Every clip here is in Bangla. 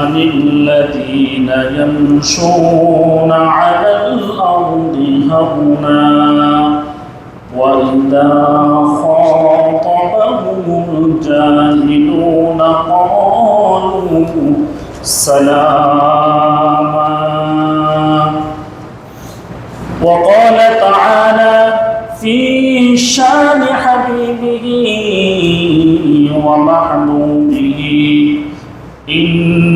عن الذين يمشون على الأرض هونا وإذا خاطبهم الجاهلون قالوا سلاما. وقال تعالى في شان حبيبه ومحبوبه إن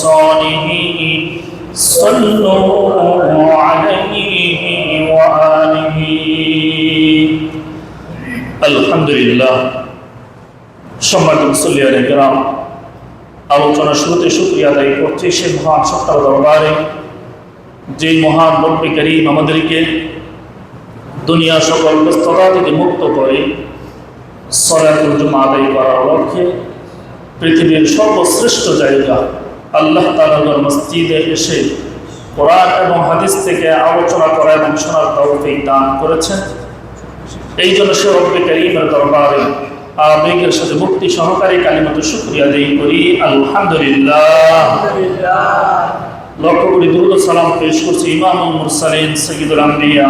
خصاله صلوا عليه وآله الحمد لله সম্মানিত মুসল্লিয়ান গ্রাম আলোচনা শুরুতে শুক্রিয়া আদায় করছি সে মহান সত্তার দরবারে যে মহান রব্বি করিম আমাদেরকে দুনিয়া সকল ব্যস্ততা থেকে মুক্ত করে সরাতুল জুমা আদায় করার লক্ষ্যে পৃথিবীর সর্বশ্রেষ্ঠ জায়গা আল্লাহ তালার মসজিদে এসে কোরআন এবং হাদিস থেকে আলোচনা করা এবং শোনার তৌফিক দান করেছেন। এই জন্য সে রব্বি করিমের দরবারে আবেগের সাথে মুক্তি সহকারী কালিমত শুক্রিয়া দেই করি। আলহামদুলিল্লাহ। লক্ষ কোটি দুরুদ সালাম পেশ করছি ইমাম মুরসালিন সঈদুল আম্বিয়া।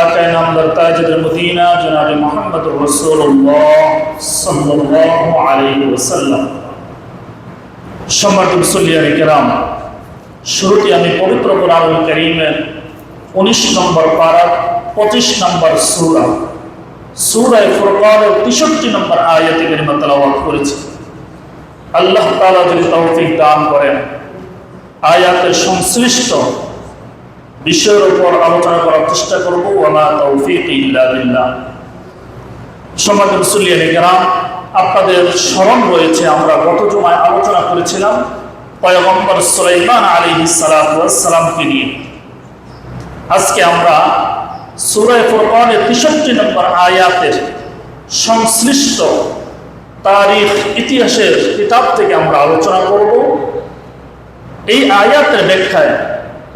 আকায় নামদার তাজুল মদিনা জনাবে মোহাম্মদ রাসূলুল্লাহ সাল্লাল্লাহু আলাইহি ওয়াসাল্লাম। সম্মানিত আমি পবিত্র 19 নম্বর পারা 25 নম্বর সূরা সূরা ফুরকানের 63 নম্বর আয়াতে কারিমা করেছি। আল্লাহ তাআলা যদি তৌফিক দান করেন, আয়াতের সংশ্লিষ্ট বিষয়ের উপর আলোচনা করার চেষ্টা করব ওয়ামা তৌফিক ইল্লা সমাজ মুসলিয়ান গ্রাম আপনাদের স্মরণ রয়েছে, আমরা গত জমায় আলোচনা করেছিলাম পয়গম্বর সুলাইমান আলাইহিস সালামকে নিয়ে। আজকে আমরা সুরায় ফুরকানের তেষট্টি নম্বর আয়াতের সংশ্লিষ্ট তারিখ, ইতিহাসের কিতাব থেকে আমরা আলোচনা করব। এই আয়াতের ব্যাখ্যায়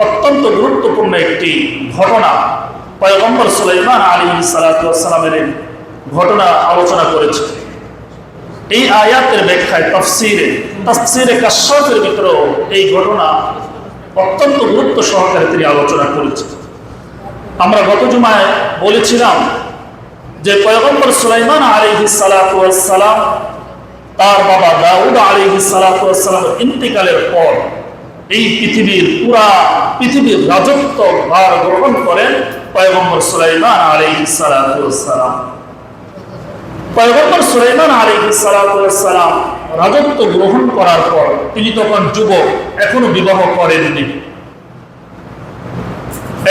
অত্যন্ত গুরুত্বপূর্ণ একটি ঘটনা পয়গম্বর সুলাইমান আলী সালাতামের ঘটনা আলোচনা করেছে। এই আয়াতের ব্যাখ্যায়, তফসিরে তফসিরে কাশ্যপের ভিতরেও এই ঘটনা অত্যন্ত গুরুত্ব সহকারে তিনি আলোচনা করেছেন। আমরা গত জুমায় বলেছিলাম যে পয়গম্বর সুলাইমান আলিহি সালাম তার বাবা দাউদ আলিহি সালাম ইন্তিকালের পর এই পৃথিবীর পুরা পৃথিবীর রাজত্ব ভার গ্রহণ করেন পয়গম্বর সুলাইমান আলিহি সালাম পয়গম্বর সুলাইমান আলিহি সালাম রাজত্ব গ্রহণ করার পর তিনি তখন যুবক, এখনও বিবাহ করেননি।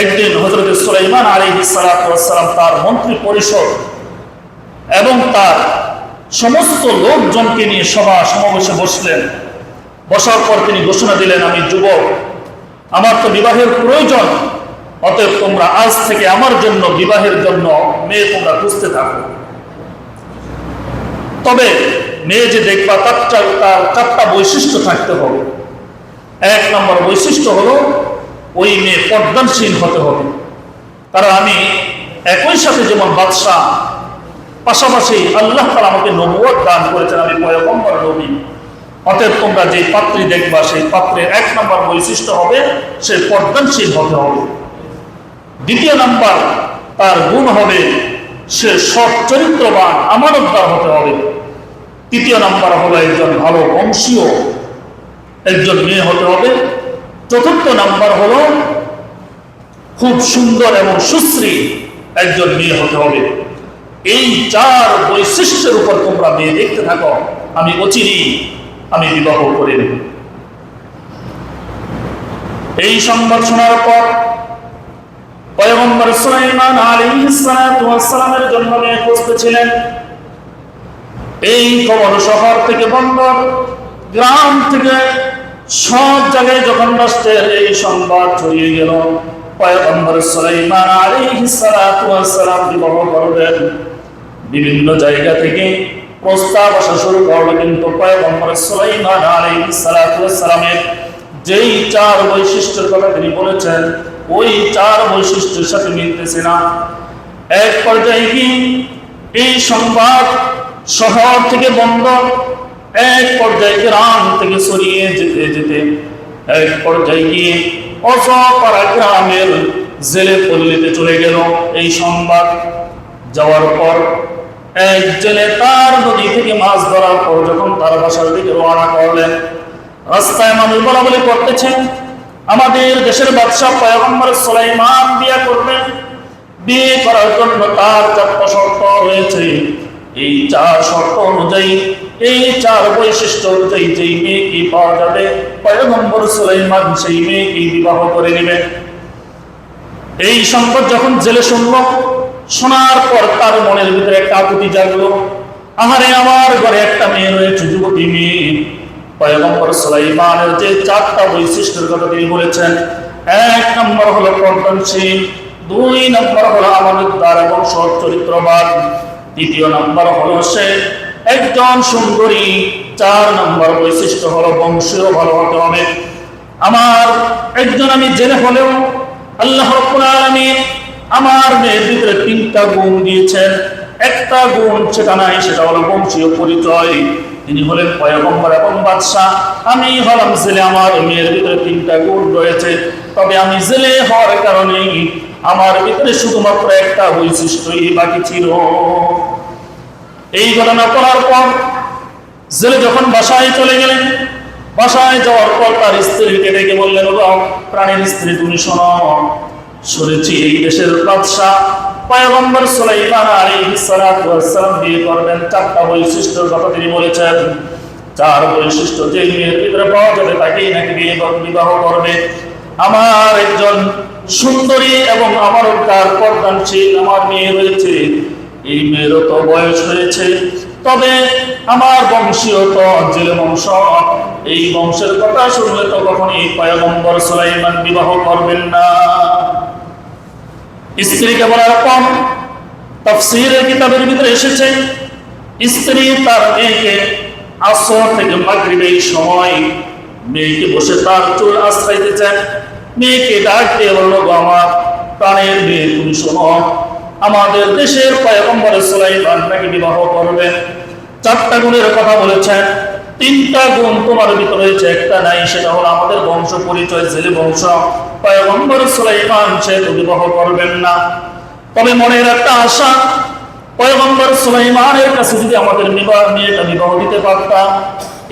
একদিন হজরত সুলাইমান আলী সালাম তার মন্ত্রী পরিষদ এবং তার সমস্ত লোকজনকে নিয়ে সভা সমাবেশে বসলেন। বসার পর তিনি ঘোষণা দিলেন, আমি যুবক, আমার তো বিবাহের প্রয়োজন, অতএব তোমরা আজ থেকে আমার জন্য বিবাহের জন্য মেয়ে তোমরা খুঁজতে থাকো। তবে মেয়ে যে দেখবা, তার চারটা বৈশিষ্ট্য থাকতে হবে। এক নম্বর বৈশিষ্ট্য হলো, ওই মেয়ে পর্দানশীল হতে হবে। কারণ আমি একই সাথে যেমন বাদশাহ, পাশাপাশি আল্লাহ তালা আমাকে নবুয়ত দান করেছেন, আমি পয়গম্বর নবী। অতএব তোমরা যে পাত্রী দেখবা, সেই পাত্রের এক নম্বর বৈশিষ্ট্য হবে, সে পর্দানশীল হতে হবে। দ্বিতীয় নাম্বার, তার গুণ হবে, সে সৎ চরিত্রবান, আমানতদার হতে হবে। তৃতীয় নাম্বার হলো একজন ভালো বংশীয়, একজন মেয়ে হতে হবে। চতুর্থ নাম্বার হলো খুব সুন্দর এবং সুশ্রী একজন মেয়ে হতে হবে। এই চার বৈশিষ্ট্যের উপর তোমরা মেয়ে দেখতে থাকো, আমি অচিরি আমি বিবাহ করে নেব। এই সংবাদ শোনার পর পয়গম্বর সুলাইমান আলাইহিস সালাতু ওয়াস সালামের জন্য মেয়ে খুঁজতেছিলেন এই খবর শহর থেকে বন্দর, গ্রাম থেকে সব জায়গায় যখন রাষ্ট্রের এই সংবাদ ছড়িয়ে গেল বিভিন্ন জায়গা থেকে প্রস্তাব আসা শুরু করল, কিন্তু যেই চার বৈশিষ্ট্যের কথা তিনি বলেছেন, ওই চার বৈশিষ্ট্যের সাথে মিলতেছে না। এক পর্যায়ে কি? এই সংবাদ শহর থেকে বন্ধ এক পর্যায়ে গ্রাম থেকে সরিয়ে যেতে যেতে এক পর্যায়ে গিয়ে অজপাড়া গ্রামের জেলে পল্লীতে চলে গেল এই সংবাদ। যাওয়ার পর এক জেলে তার নদী থেকে মাছ ধরার পর যখন তার বাসার দিকে রওনা করলেন, রাস্তায় মানুষ বলা বলি করতেছেন, আমাদের দেশের বাদশাহ পয়গম্বর সুলাইমান বিয়ে করবেন বিয়ে করার জন্য তার চারটা শর্ত রয়েছে এই চার শর্ত অনুযায়ী, এই চার বৈশিষ্ট্য অনুযায়ী যেই মেয়েকে পাওয়া যাবে, পয়গম্বর সুলাইমান সেই মেয়েকে বিবাহ করে নেবে এই সংবাদ যখন জেলে শুনল, শোনার পর তার মনের ভিতরে একটা আকুতি জাগলো। আহারে, আমার ঘরে একটা মেয়ে রয়েছে, যুবতী মেয়ে। পয়গম্বর সুলাইমানের যে চারটা বৈশিষ্ট্যের কথা তিনি বলেছেন, এক নম্বর হলো পর্দনশীল দুই নম্বর হলো চরিত্রবান তৃতীয় নম্বর হলো সে একজন সুন্দরী, চার নম্বর বৈশিষ্ট্য হলো বংশীয় ভালো হতে হবে আমার একজন আমি জেনে হলেও আল্লাহ আমার মেয়ের ভিতরে তিনটা গুণ দিয়েছেন। একটা গুণ সেটা নাই, সেটা হলো বংশীয় পরিচয়। তিনি হলেন পয়গম্বর এবং বাদশাহ। আমি হলাম জেলে, আমার মেয়ের ভিতরে তিনটা গুণ রয়েছে। তবে আমি জেলে হওয়ার কারণে আমার ভিতরে শুধুমাত্র একটা বৈশিষ্ট্যই বাকি ছিল। এই ঘটনা করার পর জেলে যখন বাসায় চলে গেলেন, বাসায় যাওয়ার পর তার স্ত্রীকে ডেকে বললেন প্রাণীর স্ত্রী, তুমি শোনো, শুনেছি এই দেশের বাদশাহ বিয়ে করবেন। চারটা বৈশিষ্ট্যের কথা তিনি বলেছেন। চার বৈশিষ্ট্য যে নাকি বিবাহ করবে। আমার একজন সুন্দরী এবং আমার তার পর্দানশীল আমার মেয়ে রয়েছে। এই মেয়েরও তো বয়স হয়েছে। তবে আমার বংশীয় তো জেলে বংশ। এই বংশের কথা শুনলে তো কখনই পয়গম্বর সুলাইমান বিবাহ করবেন না। স্ত্রীকে বলার পর তফসিরের কিতাবের ভিতরে এসেছে। স্ত্রী তার মেয়েকে আসর থেকে মাগরিব এই সময় মেয়েকে বসে তার চুল আশ্রাইতেছেন মেয়েকে ডাক দিয়ে "গো আমার প্রাণের মেয়ে, তুমি শোনো আমাদের দেশের পয়গম্বর সুলাইমান বিবাহ করবেন চারটা গুণের কথা বলেছেন। তিনটা গুণ তোমার ভিতরে রয়েছে একটা নাই, সেটা হলো আমাদের বংশ পরিচয়, জেলে বংশ। পয়গম্বর সুলাইমান সে তো বিবাহ করবেন না। তবে মনের একটা আশা, পয়গম্বর সুলাইমানের কাছে যদি আমাদের বিবাহ মেয়েটা বিবাহ দিতে পারতাম,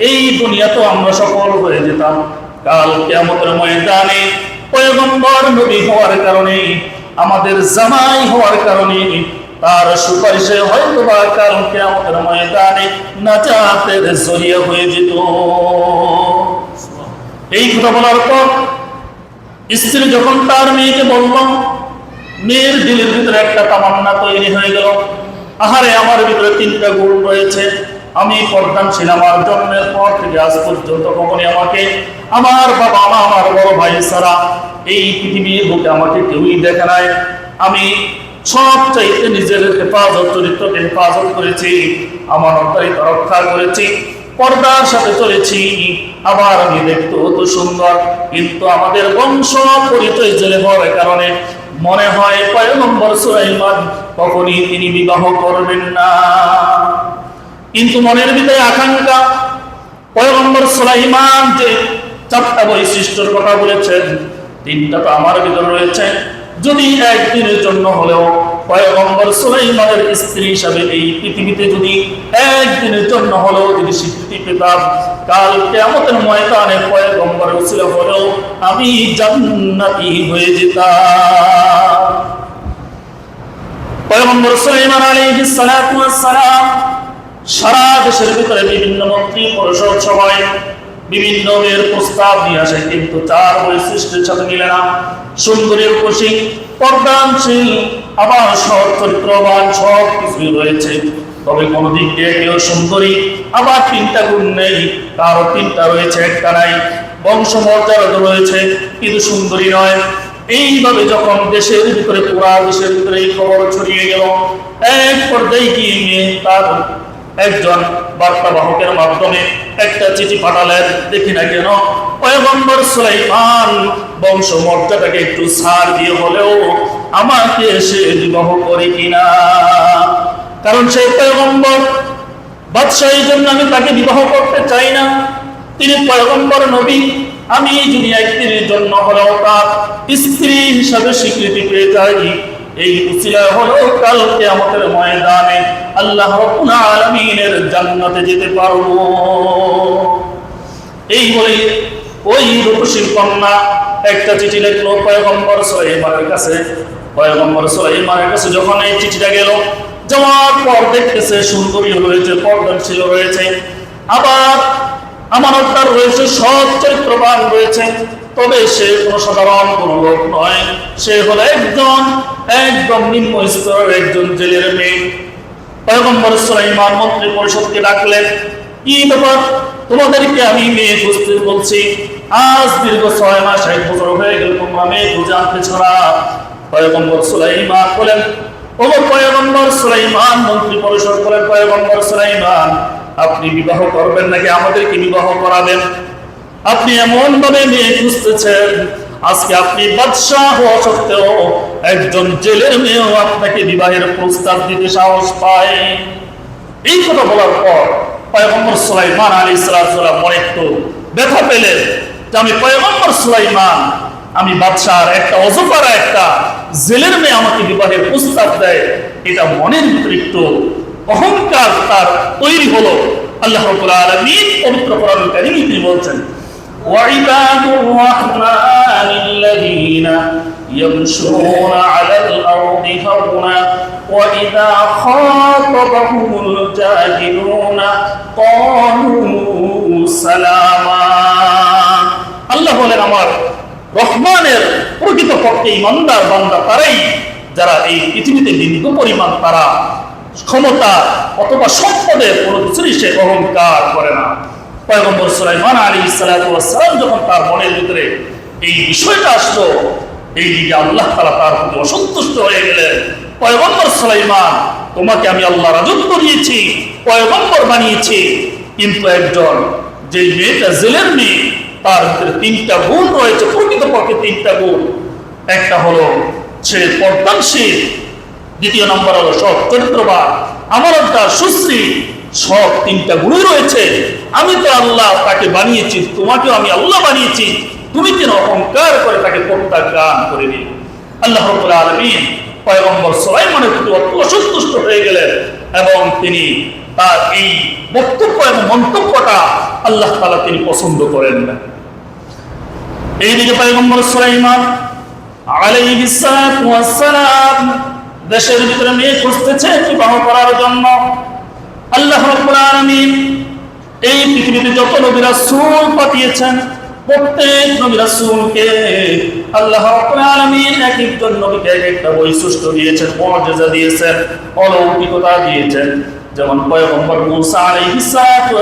এই দুনিয়াতেও আমরা সফল হয়ে যেতাম। কাল কেমতের ময়দানে পয়গম্বর নবী হওয়ার কারণে আমাদের জামাই হওয়ার কারণে তার সুপারিশে হয়তো বা কাল কেমতের ময়দানে নাজাতের জরিয়া হয়ে যেত। এই কথা বলার পর স্ত্রী যখন তার মেয়েকে বলল, মেয়ের দিলের ভিতরে একটা তামান্না তৈরি হয়ে গেল। আহারে, আমার ভিতরে তিনটা গুণ রয়েছে। আমি পর্দান ছিলাম আমার জন্মের পর থেকে আজ পর্যন্ত কখনই আমাকে আমার বাবা মা, আমার বড় ভাই সারা এই পৃথিবীর বুকে আমাকে কেউই দেখে নাই। আমি সব চাইতে নিজের হেফাজত, চরিত্রকে হেফাজত করেছি আমার অন্তরিতা রক্ষা করেছি, পর্দার সাথে চলেছি। আবার আমি দেখতে তো সুন্দর, কিন্তু আমাদের বংশ পরিচয় জেলে হওয়ার কারণে মনে হয় পয়গম্বর সুলাইমান কখনই তিনি বিবাহ করবেন না। কিন্তু মনের ভিতরে আকাঙ্ক্ষা। পয়গম্বর সুলাইমান যে চারটা বৈশিষ্ট্যের কথা বলেছেন, তিনটা তো আমার ভিতরে রয়েছে। যদি একদিনের জন্য হলেও পয়গম্বর সুলাইমানের স্ত্রী হিসাবে এই পৃথিবীতে যদি একদিনের জন্য হলেও যদি স্বীকৃতি পেতাম, কাল কেমতের ময়দানে পয়গম্বর ছিল হলেও আমি জান্নাতি হয়ে যেতাম। পয়গম্বর সুলাইমান ওয়াস সালাম সারা দেশের ভিতরে বিভিন্ন মন্ত্রী পরিষদ সভায় বিভিন্ন মেয়ের প্রস্তাব নিয়ে আসে, কিন্তু চার বৈশিষ্ট্যের সাথে মিলে না। সুন্দরী উপসী পর্দানশীল আবার সৎ, চরিত্রবান, সব কিছুই রয়েছে। তবে কোন দিক দিয়ে কেউ সুন্দরী, আবার তিনটা গুণ নেই। কারও তিনটা রয়েছে, একটা নাই। বংশমর্যাদা রয়েছে, কিন্তু সুন্দরী নয়। এইভাবে যখন দেশের ভিতরে, পুরা দেশের ভিতরে এই খবর ছড়িয়ে গেল, এক পর্যায়ে গিয়ে তার একজন বার্তাবাহকের মাধ্যমে একটা চিঠি পাঠালেন, দেখি না কেন। পয়গম্বর সুলাইমান বংশ মর্যাদাকে একটু ছাড় দিয়ে হলেও আমাকে সে বিবাহ করে কিনা। কারণ সেই পয়গম্বর বাদশাহীর জন্য আমি তাকে বিবাহ করতে চাই না। তিনি পয়গম্বর নবী, আমি যদি একদিনের জন্য হলেও তার স্ত্রী হিসাবে স্বীকৃতি পেয়ে যাই। এই উসিলা হলো কালকে আমাদের ময়দানে। আল্লাহ আলামিনের জান্নাতে যেতে পারব। এই বলে ওই রূপসী কন্যা একটা চিঠি লিখলো পয়গম্বর সুলাইমানের কাছে। পয়গম্বর সুলাইমানের কাছে যখন এই চিঠিটা গেল, যাওয়ার পর দেখতেছে সুন্দরী রয়েছে, পর্দাশীল রয়েছে। আবার আমানতদার রয়েছে, সৎ চরিত্রবান রয়েছে। তবে সে কোনো সাধারণ কোনো লোক নয়। সে হলো একজন, একদম নিম্ন স্তরের একজন জেলের মেয়ে। পয়গম্বর মন্ত্রী পরিষদকে ডাকলেন, কি ব্যাপার? তোমাদেরকে আমি মেয়ে খুঁজতে বলছি। আজ দীর্ঘ ছয় মাস এক বছর হয়ে গেল, তোমরা মেয়ে খুঁজে আনতেছ না। পয়গম্বর সুলাইমান বলেন ও পয়গম্বর সুলাইমান মন্ত্রী পরিষদ বলেন, পয়গম্বর সুলাইমান, আপনি বিবাহ করবেন নাকি আমাদেরকে বিবাহ করাবেন? আপনি এমন ভাবে মেয়ে খুঁজতেছেন, আজকে আপনি বাদশাহ হওয়া সত্ত্বেও একজন জেলের মেয়েও আপনাকে বিবাহের প্রস্তাব দিতে সাহস পায়। এই কথা বলার পর পয়গম্বর সুলাইমান আলী সালাম মনে একটু ব্যথা পেলেন যে আমি পয়গম্বর সুলাইমান, আমি বাদশার একটা অজপারা একটা জেলের মেয়ে আমাকে বিবাহের প্রস্তাব দেয়। এটা মনের ভিতরে একটু অহংকার তার তৈরি হলো। আল্লাহ রাব্বুল আলামিন পবিত্র কারীমে তিনি বলছেন وعباد الرحمن الذين يمشون على الأرض هونا وإذا خاطبهم الجاهلون قالوا سلاما আল্লাহ বলেন আমার রহমানের প্রকৃত পক্ষে ইমানদার বান্দা তারাই যারা এই পৃথিবীতে বিন্দু পরিমাণ তারা ক্ষমতা অথবা সম্পদের কোনো কিছুরই সে অহংকার করে না পয়গম্বর সুলাইমান আলী সালাম যখন তার মনের ভিতরে এই বিষয়টা আল্লাহ তার অসন্তুষ্ট হয়ে তোমাকে আমি আল্লাহ রাজত্ব দিয়েছি পয়গম্বর বানিয়েছি। কিন্তু একজন যে মেয়েটা জেলের মেয়ে, তার ভিতরে তিনটা গুণ রয়েছে, প্রকৃতপক্ষে তিনটা গুণ। একটা হলো, সে পর্দানশীল দ্বিতীয় নম্বর হলো সব চরিত্রবান আমার একটা সুশ্রী, সব তিনটা গুণই রয়েছে। আমি তো আল্লাহ তাকে বানিয়েছি, তোমাকেও আমি আল্লাহ বানিয়েছি। তুমি কেন অহংকার করে তাকে প্রত্যাখ্যান করে দিল আল্লাহ আলামিন পয়গম্বর প্রতি অত অসন্তুষ্ট হয়ে গেলেন এবং তিনি তার এই বক্তব্য এবং মন্তব্যটা আল্লাহ তাআলা তিনি পছন্দ করেন না। এইদিকে পয়গম্বর সুলাইমান দেশের ভিতরে মেয়ে খুঁজতেছে, বিবাহ করার জন্য। আল্লাহ এই পৃথিবীতে যত নবী রাসূল পাঠিয়েছেন, প্রত্যেক নবী রাসূলকে আল্লাহ এক একজন নবীকে এক একটা বৈশিষ্ট্য দিয়েছেন মুআজিজা দিয়েছেন, অলৌকিকতা দিয়েছেন। যেমন পয়গম্বর মুসা আলাইহিস সালাতু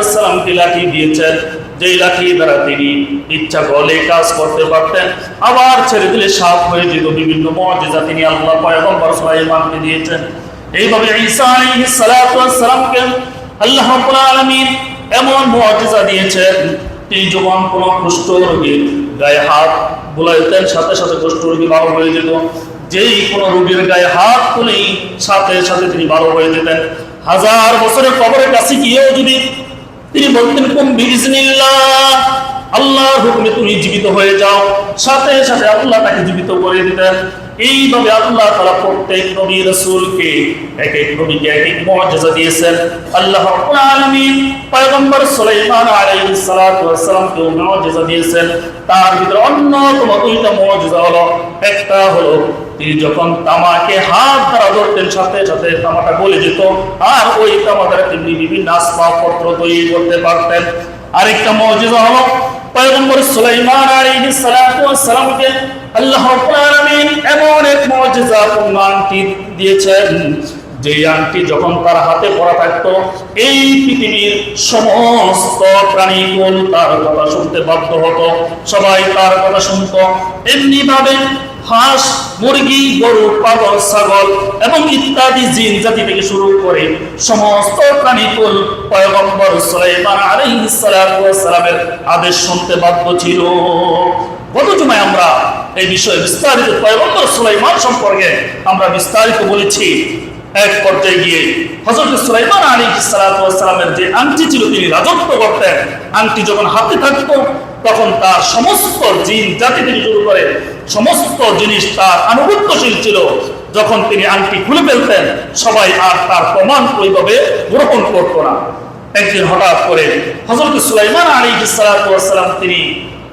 লাঠি দিয়েছেন, যেই লাঠি দ্বারা তিনি ইচ্ছা করলে কাজ করতে পারতেন, আবার ছেড়ে দিলে সাপ হয়ে যেত। বিভিন্ন মর্যাদা তিনি আল্লাহ পয়গম্বর সুলাইমানকে দিয়েছেন। এইভাবে ঈসা আলাইহিস সালাতু আল্লাহ রাব্বুল আলামিন এমন মুআজিজা দিয়েছেন তিনি যখন কোন কুষ্ঠ রোগীর গায়ে হাত বুলাইতেন সাথে সাথে কুষ্ঠ রোগী ভালো হয়ে যেত। যেই কোন রোগীর গায়ে হাত তুলেই সাথে সাথে তিনি ভালো হয়ে যেতেন। হাজার বছরের কবরের কাছে গিয়েও যদি তিনি বলতেন কোন বিজনিল্লাহ আল্লাহর হুকুমে তুমি জীবিত হয়ে যাও। সাথে সাথে আল্লাহ তাকে জীবিত করে দিতেন। এইভাবে আল্লাহ তারা প্রত্যেক নবী রসুলকে এক এক নবীকে এক এক মর্যাদা দিয়েছেন। আল্লাহ পয়গম্বর সুলাইমান আলাইহিস সালাতু ওয়াস সালামকে মর্যাদা দিয়েছেন। তার ভিতরে অন্যতম দুইটা মর্যাদা হলো, একটা হলো তিনি যখন তামাকে হাত দ্বারা ধরতেন, সাথে সাথে তামাটা গলে যেত, আর ওই তামা দ্বারা তিনি বিভিন্ন আসবাবপত্র তৈরি করতে পারতেন। আরেকটা মর্যাদা হলো পয়গম্বর সুলাইমান আলাইহিস সালাতু ওয়াস সালামকে আল্লাহ রাব্বুল আলামিন এমন এক মুজিজা দিয়েছেন। যে আংটি যখন তার হাতে পড়া থাকতো, এই পৃথিবীর সমস্ত প্রাণীগুলো তার কথা শুনতে বাধ্য হতো। সবাই তার কথা শুনত। এমনি ভাবে হাঁস, মুরগি, গরু পাগল ছাগল এবং ইত্যাদি জিন জাতি থেকে শুরু করে সমস্ত প্রাণীকুল পয়গম্বর সুলাইমান আলাইহিস সালাতু আদেশ শুনতে বাধ্য ছিল। গত আমরা এই বিষয়ে বিস্তারিত পয়গম্বর সম্পর্কে আমরা বিস্তারিত বলেছি। এক পর্যায়ে গিয়ে যে আংটি ছিল, তিনি রাজত্ব আংটি যখন হাতে থাকতো, তখন তার সমস্ত জিন জাতি থেকে শুরু করে সমস্ত জিনিস তার আনুগত্যশীল ছিল। যখন তিনি আংটি খুলে ফেলতেন, সবাই আর তার প্রমাণ ওইভাবে গ্রহণ করত না। একদিন হঠাৎ করে হজরত সুলাইমান আলী সালাম তিনি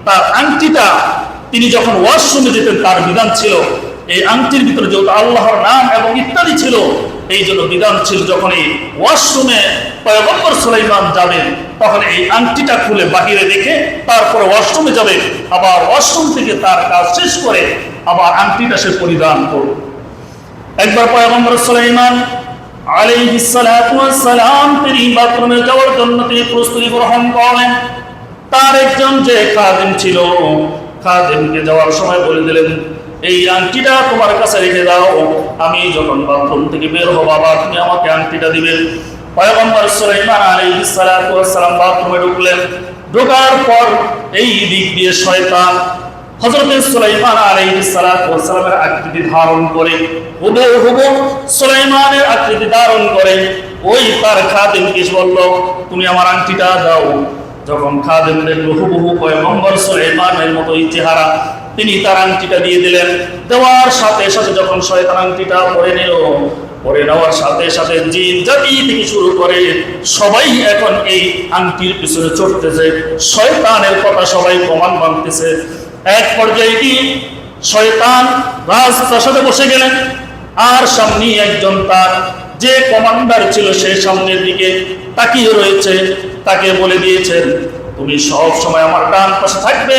তার আংটিটা, তিনি যখন ওয়াশরুমে যেতেন, তার বিধান ছিল, এই আংটির ভিতরে যেহেতু আল্লাহর নাম এবং ইত্যাদি ছিল এই জন্য বিধান ছিল যখন এই ওয়াশরুমে পয়গম্বর সুলাইমান যাবেন, তখন এই আংটিটা খুলে বাহিরে রেখে তারপরে ওয়াশরুমে যাবে, আবার ওয়াশরুম থেকে তার কাজ শেষ করে আবার আংটিটা সে পরিধান করবে। একবার পয়গম্বর সুলাইমান আলাইহিস সালাতু ওয়াস সালাম তিনি বাথরুমে যাওয়ার জন্য তিনি প্রস্তুতি গ্রহণ করলেন। তার একজন যে খাদেম ছিল খাদেমকে যাওয়ার সময় বলে দিলেন এই আংটিটা তোমার কাছে রেখে দাও। আমি যখন বাথরুম থেকে বের হব, আবার তুমি আমাকে আংটিটা দিবে। পয়গম্বর সুলাইমান আলাইহিস সালাতু বাথরুমে ঢুকলেন। ঢোকার পর এই দিক দিয়ে শয়তান হযরত সুলাইমান আলাইহিস সালাতু আকৃতি ধারণ করে, হুবহু সুলাইমানের আকৃতি ধারণ করে। ওই তার খাদেমকে বলল, তুমি আমার আংটিটা দাও। যখন খাদেম দেখল হুবহু পয়গম্বর সুলাইমানের মতো চেহারা তিনি তার আংটিটা দিয়ে দিলেন। দেওয়ার সাথে সাথে যখন শয়তান আংটিটা পরে নিল, পরে নেওয়ার সাথে সাথে জিন জাতি থেকে শুরু করে সবাই এখন এই আংটির পিছনে চড়তেছে। শয়তানের কথা সবাই প্রমাণ মানতেছে। এক পর্যায়ে কি? শয়তান রাজপ্রাসাদে বসে গেলেন। আর সামনে একজন তার যে কমান্ডার ছিল সে সামনের দিকে তাকিয়ে রয়েছে। তাকে বলে দিয়েছেন তুমি সব সময় আমার ডান পাশে থাকবে,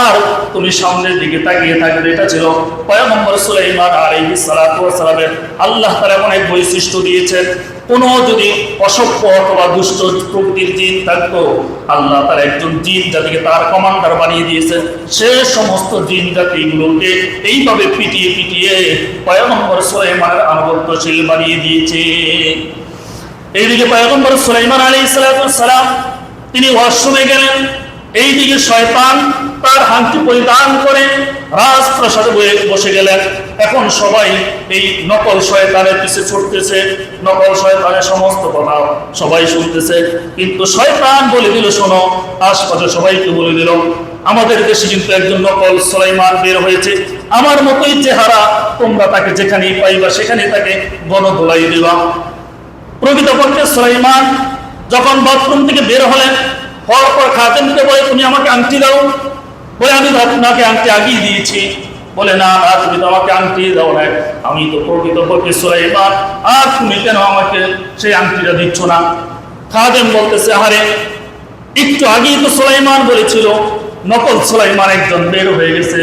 আর তুমি সামনের দিকে তাকিয়ে থাকবে, এটা ছিল পয়গম্বর সুলাইমান আলাইহিস সালাতু ওয়াস আল্লাহ তাআলা এমন এক বৈশিষ্ট্য দিয়েছেন, কোন যদি অসভ্য অথবা দুষ্ট প্রকৃতির জিন থাকতো, আল্লাহ তার একজন জিন জাতিকে তার কমান্ডার বানিয়ে দিয়েছেন। সে সমস্ত জিন জাতিগুলোকে এইভাবে পিটিয়ে পিটিয়ে পয়গম্বর সুলাইমানের আনুগত্যশীল বানিয়ে দিয়েছে। এইদিকে পয়গম্বর সুলাইমান আলাইহিস সালাম তিনি ওয়াশরুমে গেলেন। এইদিকে শয়তান তার হাঙ্কি পরিধান করে রাজপ্রাসাদে বসে গেলেন। এখন সবাই এই নকল শয়তানের পিছে ছুটতেছে। নকল শয়তানের সমস্ত কথা সবাই শুনতেছে। কিন্তু শয়তান বলে দিল, শোনো, আশপাশে সবাইকে বলে দিল, আমাদের দেশে কিন্তু একজন নকল সুলাইমান বের হয়েছে। আমার মতোই চেহারা তোমরা তাকে যেখানেই পাইবা সেখানে তাকে গণদোলাই দিবা। প্রকৃতপক্ষে সুলাইমান যখন বাথরুম থেকে বের হলেন, হওয়ার পর খাতেনকে বলে, তুমি আমাকে আংটি দাও। বলে, আমি আপনাকে আংটি আগিয়ে দিয়েছি। বলে, না না, তুমি তো আমাকে আংটি দাও না আমি তো প্রকৃতপক্ষে সুলাইমান। আর তুমি কেন আমাকে সেই আংটিটা দিচ্ছ না? খাদেম বলতেছে আরে একটু আগেই তো সোলাইমান বলেছিল, নকল সোলাইমান একজন বের হয়ে গেছে।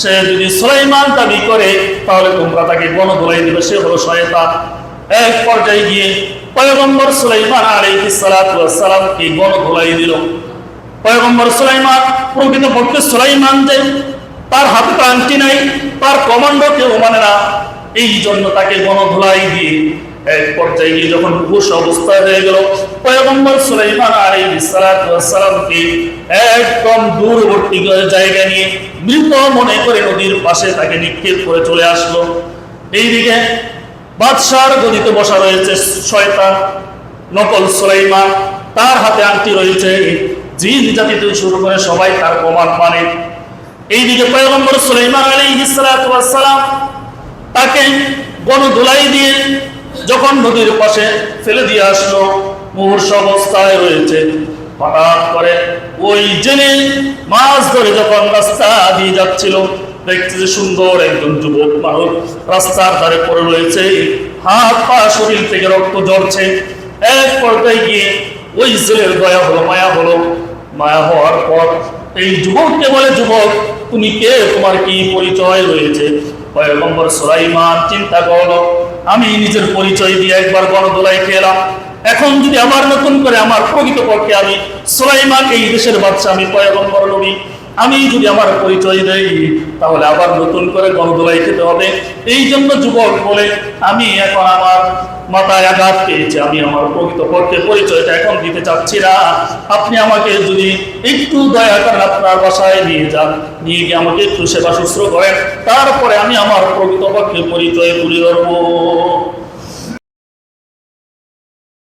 সে যদি সুলাইমান দাবি করে, তাহলে তোমরা তাকে গণদোলাই দিবে, সে হলো শয়তান। এক পর্যায়ে গিয়ে পয়গম্বর সুলাইমান আলাইহিস সালাতু ওয়াস সালাম কি গণদোলাই দিল? পয়গম্বর সুলাইমান, প্রকৃত পক্ষে সুলাইমান যে, তার হাতে আংটি নাই, তার কমান্ডো কেউ মানে না। এই জন্য তাকে গণধুলাই দিয়ে এক পর্যায়ে গিয়ে যখন ঘুষ অবস্থা হয়ে গেল, পয়গম্বর সুলাইমান আলাইহিস সালাতু ওয়াস সালামকে একদম দূরবর্তী জায়গা নিয়ে মৃত মনে করে নদীর পাশে তাকে নিক্ষেপ করে চলে আসলো। এইদিকে বাদশার গদিতে বসা রয়েছে, শয়তান, নকল সুলাইমান, তার হাতে আংটি রয়েছে, জিন জাতি থেকে শুরু করে সবাই তার প্রমাণ মানে। এইদিকে পয়গম্বর সুলাইমান আলাইহিস সালাতু ওয়াস সালাম তাকে গণধুলাই দিয়ে যখন নদীর পাশে ফেলে দিয়ে আসলো, মুহূর্ষ অবস্থায় রয়েছে। হঠাৎ করে ওই জেনে মাছ ধরে যখন রাস্তা দিয়ে যাচ্ছিল দেখছে যে সুন্দর একজন যুবক মানুষ রাস্তার ধারে পড়ে রয়েছে, হাত পা শরীর থেকে রক্ত ঝরছে। এক পর্যায়ে গিয়ে ওই ছেলের দয়া হলো, মায়া হলো। মায়া হওয়ার পর এই যুবককে বলে, যুবক, তুমি কে? তোমার কি পরিচয় রয়েছে? পয়গম্বর সুলাইমান, চিন্তা করল আমি নিজের পরিচয় দিয়ে একবার গণদোলাই খেলাম এখন যদি আবার নতুন করে আমার প্রকৃত পক্ষে আমি সুলাইমান, এই দেশের বাচ্চা আমি পয়গম্বর নবী আমি যদি আমার পরিচয় দেই, তাহলে আবার নতুন করে গণদোলাই খেতে হবে। এই জন্য যুবক বলে, আমি এখন আমার মাথায় আঘাত পেয়েছে, আমি আমার প্রকৃত পক্ষে পরিচয়টা এখন দিতে চাচ্ছি না। আপনি আমাকে যদি একটু দয়া করেন আপনার বাসায় নিয়ে যান, নিয়ে গিয়ে আমাকে একটু সেবা শুশ্রূষ করেন, তারপরে আমি আমার প্রকৃত পক্ষে পরিচয় তুলে ধরবো।